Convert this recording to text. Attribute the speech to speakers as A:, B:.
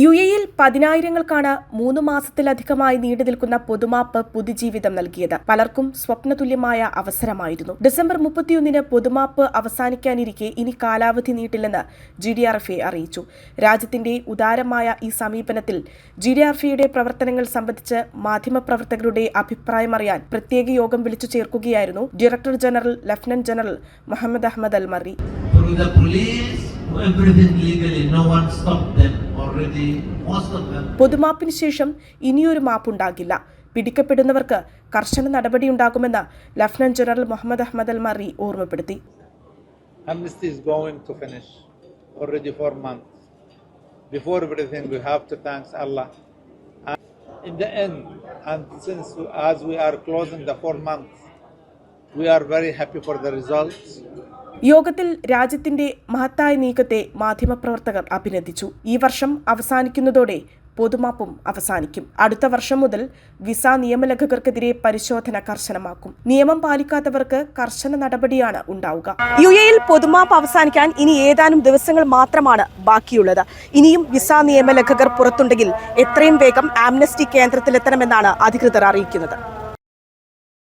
A: U എയിൽ പതിനായിരങ്ങൾക്കാണ് മൂന്ന് മാസത്തിലധികമായി നീണ്ടു നിൽക്കുന്ന പൊതുമാപ്പ് പുതുജീവിതം നൽകിയത്. പലർക്കും സ്വപ്നതുല്യമായ അവസരമായിരുന്നു. ഡിസംബർ മുപ്പത്തിയൊന്നിന് പൊതുമാപ്പ് അവസാനിക്കാനിരിക്കെ ഇനി കാലാവധി നീട്ടില്ലെന്ന് G D R F A അറിയിച്ചു. രാജ്യത്തിന്റെ ഉദാരമായ ഈ സമീപനത്തിൽ ജി ഡി ആർ എഫ് എയുടെ പ്രവർത്തനങ്ങൾ സംബന്ധിച്ച് മാധ്യമപ്രവർത്തകരുടെ അഭിപ്രായം അറിയാൻ പ്രത്യേക യോഗം വിളിച്ചു ചേർക്കുകയായിരുന്നു director general lieutenant general Mohammed Ahmed Al Marri പൊതുമാപ്പിന് ശേഷം ഇനിയൊരു മാപ്പുണ്ടാകില്ല പിടിക്കപ്പെടുന്നവർക്ക് കർശന നടപടിയുണ്ടാകുമെന്ന് lieutenant general Mohammed Ahmed Al Marri ഓർമ്മപ്പെടുത്തി
B: amnesty is going to finish already four months. Before everything, we have to thank Allah. And in the end, and since as we are closing the four months, we are very happy for the results.
A: യോഗത്തിൽ രാജ്യത്തിന്റെ മഹത്തായ നീക്കത്തെ മാധ്യമപ്രവർത്തകർ അഭിനന്ദിച്ചു. ഈ വർഷം അവസാനിക്കുന്നതോടെ പൊതുമാപ്പും അവസാനിക്കും. അടുത്ത വർഷം മുതൽ വിസ നിയമലംഘകർക്കെതിരെ പരിശോധന കർശനമാക്കും. നിയമം പാലിക്കാത്തവർക്ക് കർശന നടപടിയാണ് ഉണ്ടാവുക. യു എയിൽ പൊതുമാപ്പ് അവസാനിക്കാൻ ഇനി ഏതാനും ദിവസങ്ങൾ മാത്രമാണ് ബാക്കിയുള്ളത്. ഇനിയും വിസ നിയമലംഘകർ പുറത്തുണ്ടെങ്കിൽ എത്രയും വേഗം ആംനസ്റ്റി കേന്ദ്രത്തിലെത്തണമെന്നാണ് അധികൃതർ അറിയിക്കുന്നത്.